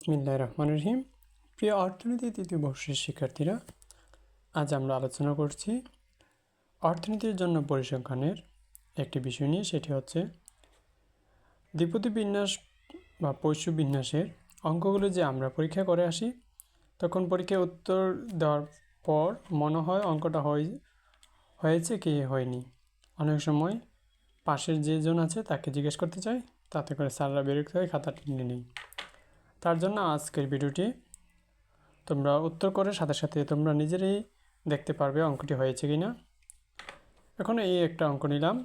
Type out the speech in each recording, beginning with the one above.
বিসমিল্লাহ রহমান রহিম। প্রিয় অর্থনীতি তৃতীয় বর্ষের শিক্ষার্থীরা, আজ আমরা আলোচনা করছি অর্থনীতির জন্য পরিসংখ্যানের একটি বিষয় নিয়ে, সেটি হচ্ছে দ্বিপদী বিন্যাস বা পশু বিন্যাসের অঙ্কগুলো যে আমরা পরীক্ষা করে আসি, তখন পরীক্ষায় উত্তর দেওয়ার পর মনে হয় অঙ্কটা হয়, হয়েছে কি হয়নি। অনেক সময় পাশের যে জন আছে তাকে জিজ্ঞেস করতে চাই, তাতে করে স্যাররা বিরক্ত হয়ে খাতা টেনে নেই তার জন্য আজকের ভিডিওটি তোমরা উত্তর করে সাথে সাথে তোমরা নিজেরাই দেখতে পারবে অঙ্কটি হয়েছে কি না এখন এই একটা অঙ্ক নিলাম,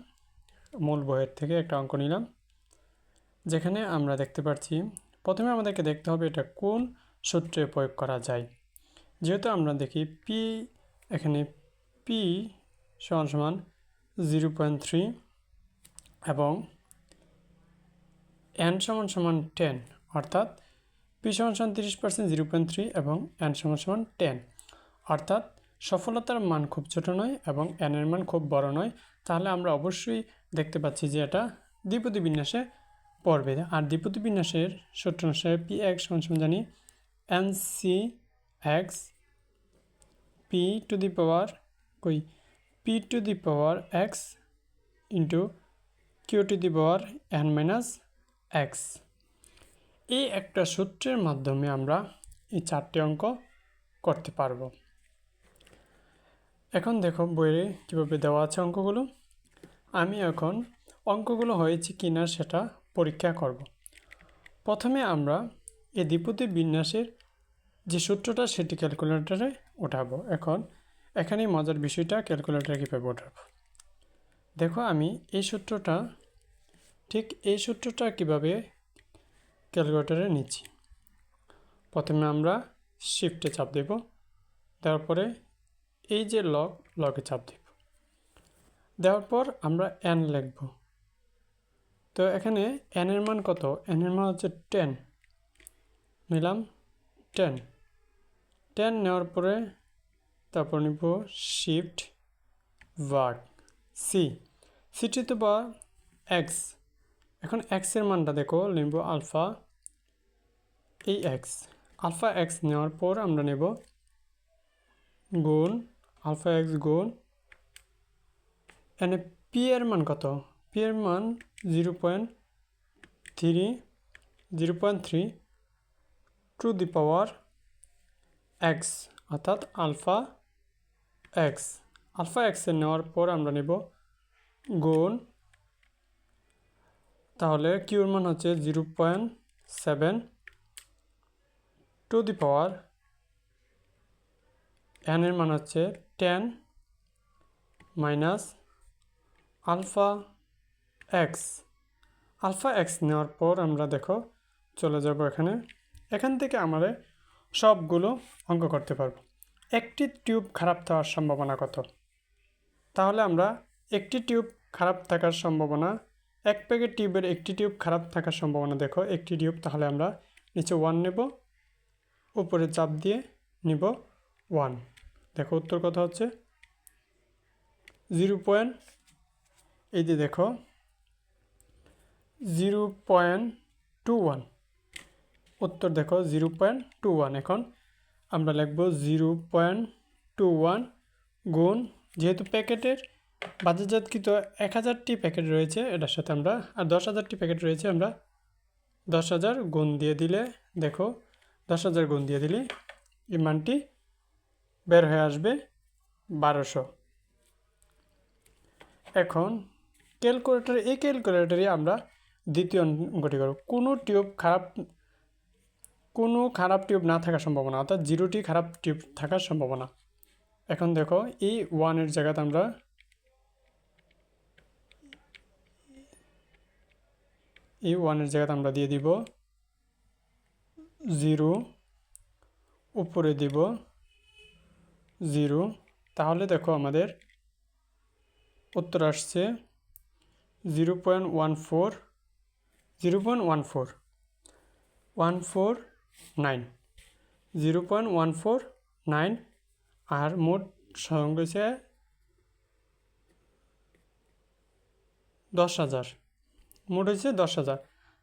মূল বইয়ের থেকে একটা অঙ্ক নিলাম, যেখানে আমরা দেখতে পাচ্ছি প্রথমে আমাদেরকে দেখতে হবে এটা কোন সূত্রে প্রয়োগ করা যায়। যেহেতু আমরা দেখি পি এখানে পি সমান সমান জিরো পয়েন্ট থ্রি এবং এন সমান সমান টেন, অর্থাৎ পি সমান তিরিশ পার্সেন্ট জিরো পয়েন্ট থ্রি এবং এন সমান সমান টেন অর্থাৎ সফলতার মান খুব ছোট নয় এবং এনের মান খুব বড় নয়। তাহলে আমরা অবশ্যই দেখতে পাচ্ছি যে এটা দ্বিপদী বিন্যাসে পড়বে। আর দ্বিপদী বিন্যাসের সূত্র অনুসারে পি এক্স সমান সমান জানি N C X P to the power কই? P to the power X into Q to the power N minus X এই একটা সূত্রের মাধ্যমে আমরা এই চারটি অঙ্ক করতে পারব। এখন দেখো বইয়ে কীভাবে দেওয়া আছে অঙ্কগুলো। আমি এখন অঙ্কগুলো হয়েছে কি না সেটা পরীক্ষা করব। প্রথমে আমরা এই দ্বিপদী বিন্যাসের যে সূত্রটা সেটি ক্যালকুলেটরে ওঠাবো এখন এখানেই মজার বিষয়টা ক্যালকুলেটরে কীভাবে উঠাবো। দেখো আমি এই সূত্রটা ঠিক এই সূত্রটা কীভাবে ক্যালকুলেটরে নিচ্ছি। প্রথমে আমরা শিফটে চাপ দেব, তারপরে এই যে লক লকে চাপ দেব। দেওয়ার পর আমরা এন লিখব। তো এখানে এনের মান কত? এনের মান হচ্ছে টেন নিলাম টেন টেন নেওয়ার পরে তারপর নিব শিফট ভাগ সি সিটি তো বা এক্স এখন এক্সের মানটা দেখো, নেব আলফা এই এক্স। আলফা এক্স নেওয়ার পর আমরা নেব গুণ আলফা এক্স গুণ এনে পি এর মান কত? পি এর মান zero point three, zero point three to the power X, অর্থাৎ আলফা এক্স। আলফা এক্সের নেওয়ার পর আমরা নেব গুণ। তাহলে কিউর মান হচ্ছে zero point seven to the power এনের মান হচ্ছে ten minus alpha X. Alpha X নেওয়ার পর আমরা দেখো চলে যাব এখানে। এখান থেকে আমাদের সবগুলো অঙ্ক করতে পারব। একটি টিউব খারাপ থাকার সম্ভাবনা কত? তাহলে আমরা একটি টিউব খারাপ থাকার সম্ভাবনা, এক প্যাকেট টিউবের একটি টিউব খারাপ থাকার সম্ভাবনা দেখো, একটি টিউব, তাহলে আমরা নিচে ওয়ান নেব। উপরে চাপ দিয়ে নিব ওয়ান। দেখো উত্তর কথা হচ্ছে জিরো পয়েন্ট, এই যে দেখো, জিরো পয়েন্ট টু ওয়ান। উত্তর দেখো জিরো পয়েন্ট টু ওয়ান। এখন আমরা লিখব জিরো পয়েন্ট টু ওয়ান গুণ, যেহেতু প্যাকেটের বাজারজাতকৃত এক হাজারটি প্যাকেট রয়েছে, এটার সাথে আমরা, আর দশ হাজারটি প্যাকেট রয়েছে, আমরা দশ হাজার গুণ দিয়ে দিলে দেখো দশ হাজার গুণ দিয়ে দিলে এই মানটি বের হয়ে আসবে বারোশো। এখন ক্যালকুলেটর, এই ক্যালকুলেটরে আমরা দ্বিতীয় অঙ্কটি করব। কোনো টিউব খারাপ, কোনো খারাপ টিউব না থাকার সম্ভাবনা, অর্থাৎ জিরোটি খারাপ টিউব থাকার সম্ভাবনা। এখন দেখো, এই ওয়ানের জায়গাতে আমরা এই ওয়ানের জায়গাতে আমরা দিয়ে দিব জিরো, উপরে দিব জিরো। তাহলে দেখো আমাদের উত্তর আসছে zero point one four, zero point one four one four nine. Zero point one four nine আর মোট সংখ্যা হচ্ছে দশ হাজার। মোট হয়েছে দশ হাজার।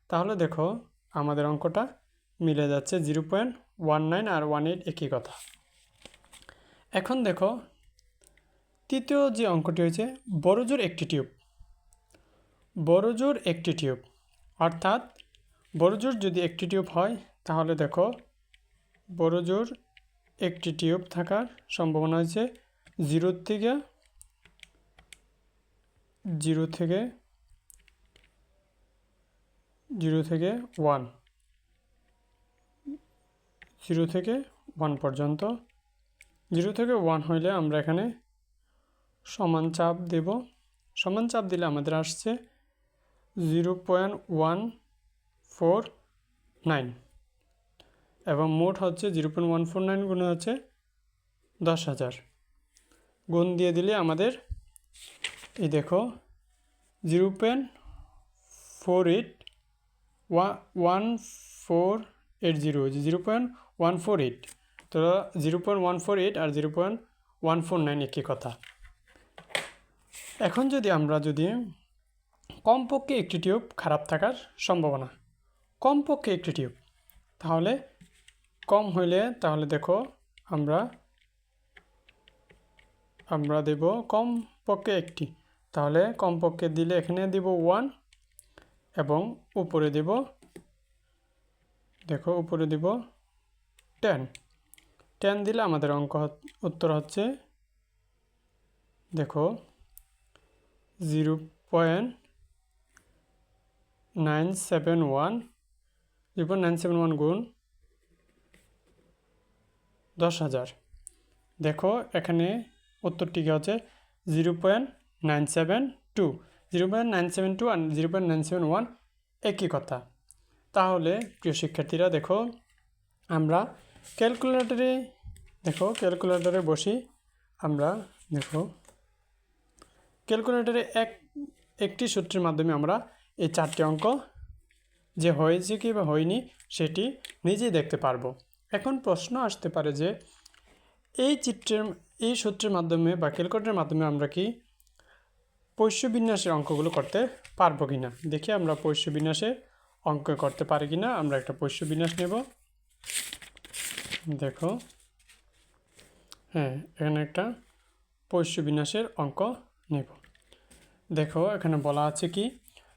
তাহলে দেখো আমাদের অঙ্কটা মিলে যাচ্ছে জিরো পয়েন্ট ওয়ান নাইন আর ওয়ান এইট একই কথা। এখন দেখো, তৃতীয় যে অঙ্কটি হয়েছে, বড়জোর একটি টিউব। বড়জোর একটি টিউব। অর্থাৎ বড়জোর যদি একটি টিউব হয়, তাহলে দেখো, বড়জোর একটি টিউব থাকার সম্ভাবনা হচ্ছে জিরো থেকে জিরো থেকে জিরো থেকে ওয়ান। জিরো থেকে ওয়ান পর্যন্ত। জিরো থেকে ওয়ান হইলে আমরা এখানে সমান চাপ দেব। সমান চাপ দিলে আমাদের আসছে zero point one four nine এবং মোট হচ্ছে zero point one four nine গুণ হচ্ছে দশ হাজার। গুণ দিয়ে দিলে আমাদের এই দেখো zero point four eight one four eight zero zero point one four eight তো zero point one four eight আর zero point one four nine একই কথা। এখন যদি আমরা যদি কমপক্ষে একটি টিউব খারাপ থাকার সম্ভাবনা, কমপক্ষে একটি টিউব, তাহলে কম হইলে তাহলে দেখো আমরা আমরা দেব কমপক্ষে একটি। তাহলে কমপক্ষে দিলে এখানে দিব ওয়ান এবং উপরে দেব, দেখো উপরে দিব টেন টেন দিলে আমাদের অঙ্ক উত্তর হচ্ছে, দেখো zero point nine seven one zero point nine seven one গুণ দশ হাজার। দেখো, এখানে উত্তরটি কী হচ্ছে? Zero point nine seven two zero point nine seven two আর zero point nine seven one একই কথা। তাহলে, প্রিয় শিক্ষার্থীরা, দেখো, আমরা ক্যালকুলেটরে, দেখো ক্যালকুলেটরে বসি আমরা, দেখো। ক্যালকুলেটরে এক, একটি সূত্রের মাধ্যমে আমরা এই চারটি অঙ্ক যে হয়েছে কি বা হয়নি সেটি নিজেই দেখতে পারব। এখন প্রশ্ন আসতে পারে যে এই চিত্রের, এই সূত্রের মাধ্যমে বা ক্যালকুলেটরের মাধ্যমে আমরা কি পৈশ্য বিন্যাসের অঙ্কগুলো করতে পারব কি না দেখি আমরা পৈশ্য বিন্যাসে অঙ্ক করতে পারি কি না আমরা একটা পৈশ্য বিন্যাস নেব। দেখো। হ্যাঁ এখানে একটা পৈশ্য বিন্যাসের অঙ্ক নেব। দেখো, এখানে বলা আছে কি,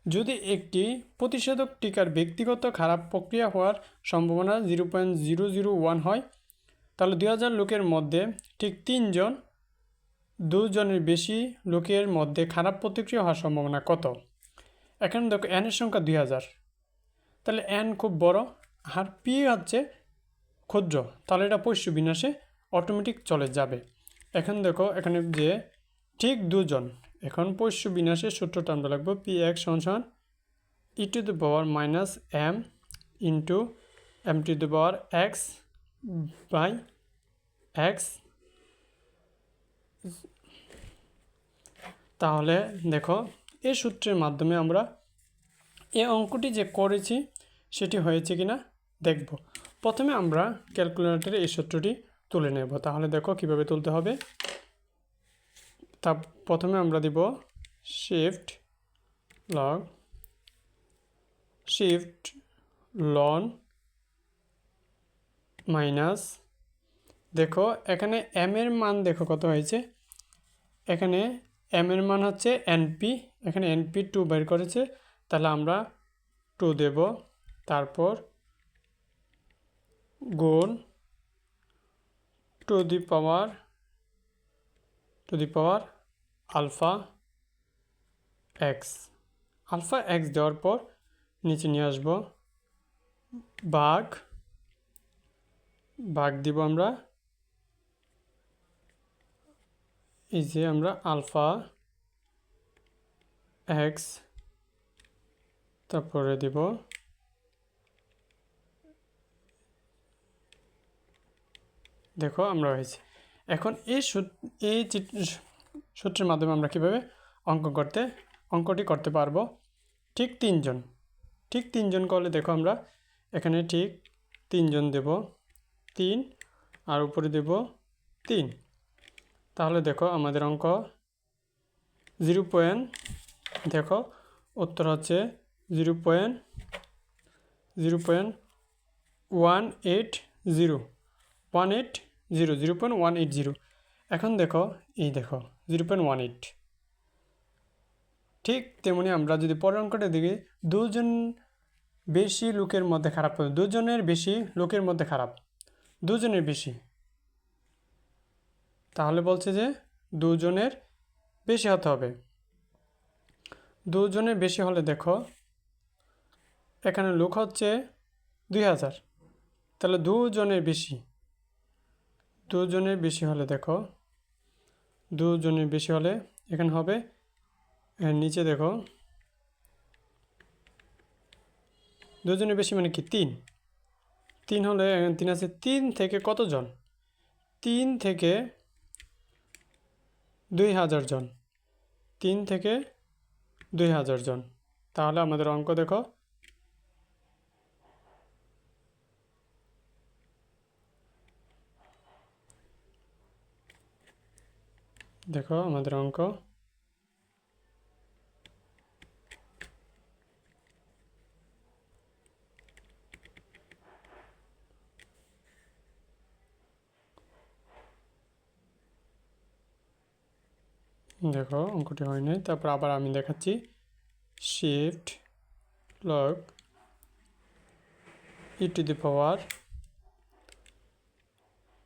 যদি একটি প্রতিষেধক টিকার ব্যক্তিগত খারাপ প্রক্রিয়া হওয়ার সম্ভাবনা zero point zero zero one হয়, তাহলে দুই হাজার লোকের মধ্যে ঠিক তিনজন, দুজনের বেশি লোকের মধ্যে খারাপ প্রতিক্রিয়া হওয়ার সম্ভাবনা কত? এখানে দেখো এনের সংখ্যা দুই হাজার। তাহলে এন খুব বড়, আর পি হচ্ছে ক্ষুদ্র, তাহলে এটা পৈশ্য বিন্যাসে অটোমেটিক চলে যাবে। এখন দেখো, এখানে যে ঠিক দুজন, এখন পৈশ্য বিন্যাসের সূত্রটা আমরা লাগবো পি এক্স সমান E to the power minus M into M to the power X by X তাহলে দেখো এই সূত্রের মাধ্যমে আমরা এই অঙ্কটি যে করেছি, সেটি হয়েছে কিনা দেখব। প্রথমে আমরা ক্যালকুলেটরে এই সূত্রটি তুলে নেব। তাহলে দেখো কীভাবে তুলতে হবে। তা প্রথমে আমরা দিব shift log shift ln minus দেখো এখানে এম এর মান দেখো কত হয়েছে। এখানে এম এর মান হচ্ছে এনপি এখানে এনপি টু বের করেছে। তাহলে আমরা টু দেব। তারপর গুণ to the power, to the power alpha X. Alpha X দেওয়ার পর নিচে নিয়ে আসব। বাঘ বাঘ দিব আমরা। এই যে আমরা আলফা এক্স তারপরে দিব দেখো, আমরা হয়েছে। এখন এই এই সূত্রের মাধ্যমে আমরা কীভাবে অঙ্ক করতে অঙ্কটি করতে পারব? ঠিক তিনজন। ঠিক তিনজন করলে দেখো আমরা এখানে ঠিক তিনজন দেব। তিন। আর উপরে দেব তিন। তাহলে দেখো আমাদের অঙ্ক জিরো পয়েন্ট দেখো, উত্তর হচ্ছে zero point zero point one eight zero. One eight zero zero point one eight zero এখন দেখো, এই দেখো জিরো পয়েন্ট ওয়ান এইট ঠিক তেমনি আমরা যদি পরের অঙ্কটা দেখি, দুজন বেশি লোকের মধ্যে খারাপ দুজনের বেশি লোকের মধ্যে খারাপ। দুজনের বেশি। তাহলে বলছে যে দুজনের বেশি হতে হবে। দুজনের বেশি হলে দেখো, এখানে লোক হচ্ছে দুই হাজার। তাহলে দুজনের বেশি। দুজনের বেশি হলে দেখো দুজনের বেশি হলে এখানে হবে নিচে দেখো দুজনের বেশি মানে কি? তিন। তিন হলে তিন আছে, তিন থেকে কতজন? তিন থেকে দুই হাজার জন। তিন থেকে দুই হাজার জন। তাহলে আমাদের অঙ্ক দেখো দেখো আমাদের অঙ্ক। দেখো অঙ্কটি হয় নাই, তারপর আবার আমি দেখাচ্ছি। Shift log E to the power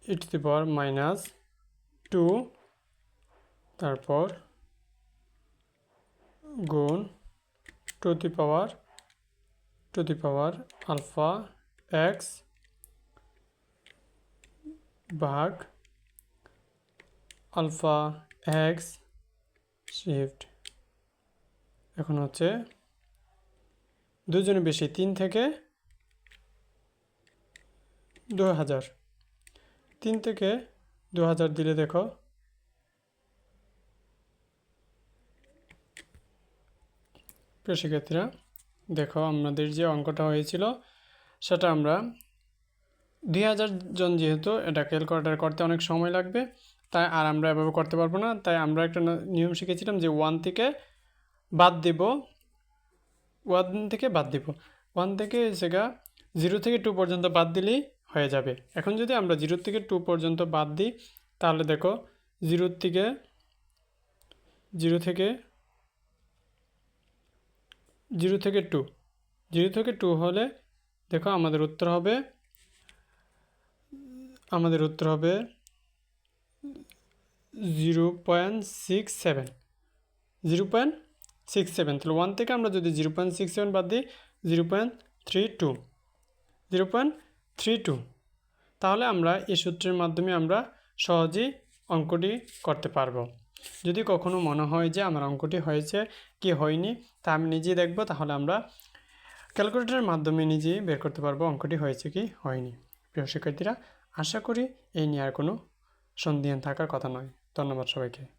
E to the power minus two তারপর গুণ to the power, to the power alpha X ভাগ আলফা এক্স শিফট। এখন হচ্ছে দুজনে বেশি, তিন থেকে দু হাজার তিন থেকে দু হাজার দিলে দেখো শিক্ষার্থীরা দেখো আমাদের যে অঙ্কটা হয়েছিল, সেটা আমরা দুই হাজার জন যেহেতু এটা ক্যালকুলেটার করতে অনেক সময় লাগবে, তাই আর আমরা এভাবে করতে পারব না। তাই আমরা একটা নিয়ম শিখেছিলাম যে ওয়ান থেকে বাদ দেব ওয়ান থেকে বাদ দেব। ওয়ান থেকে সেগা জিরো থেকে টু পর্যন্ত বাদ দিলেই হয়ে যাবে। এখন যদি আমরা জিরো থেকে টু পর্যন্ত বাদ দিই, তাহলে দেখো জিরোর থেকে জিরো থেকে জিরো থেকে টু। জিরো থেকে টু হলে দেখো আমাদের উত্তর হবে, আমাদের উত্তর হবে zero point six seven. Zero point six seven, তাহলে ওয়ান থেকে আমরা যদি জিরো পয়েন্ট সিক্স সেভেন বাদ দিই, zero point three two. Zero point three two. তাহলে আমরা এই সূত্রের মাধ্যমে আমরা সহজেই অঙ্কটি করতে পারব। যদি কখনো মনে হয় যে আমার অঙ্কটি হয়েছে কি হয়নি, তা আমি নিজেই দেখব, তাহলে আমরা ক্যালকুলেটরের মাধ্যমে নিজেই বের করতে পারব অঙ্কটি হয়েছে কি হয়নি। প্রিয় শিক্ষার্থীরা, আশা করি এই নিয়ে আর কোনো সন্ধিহান থাকার কথা নয়। ধন্যবাদ সবাইকে।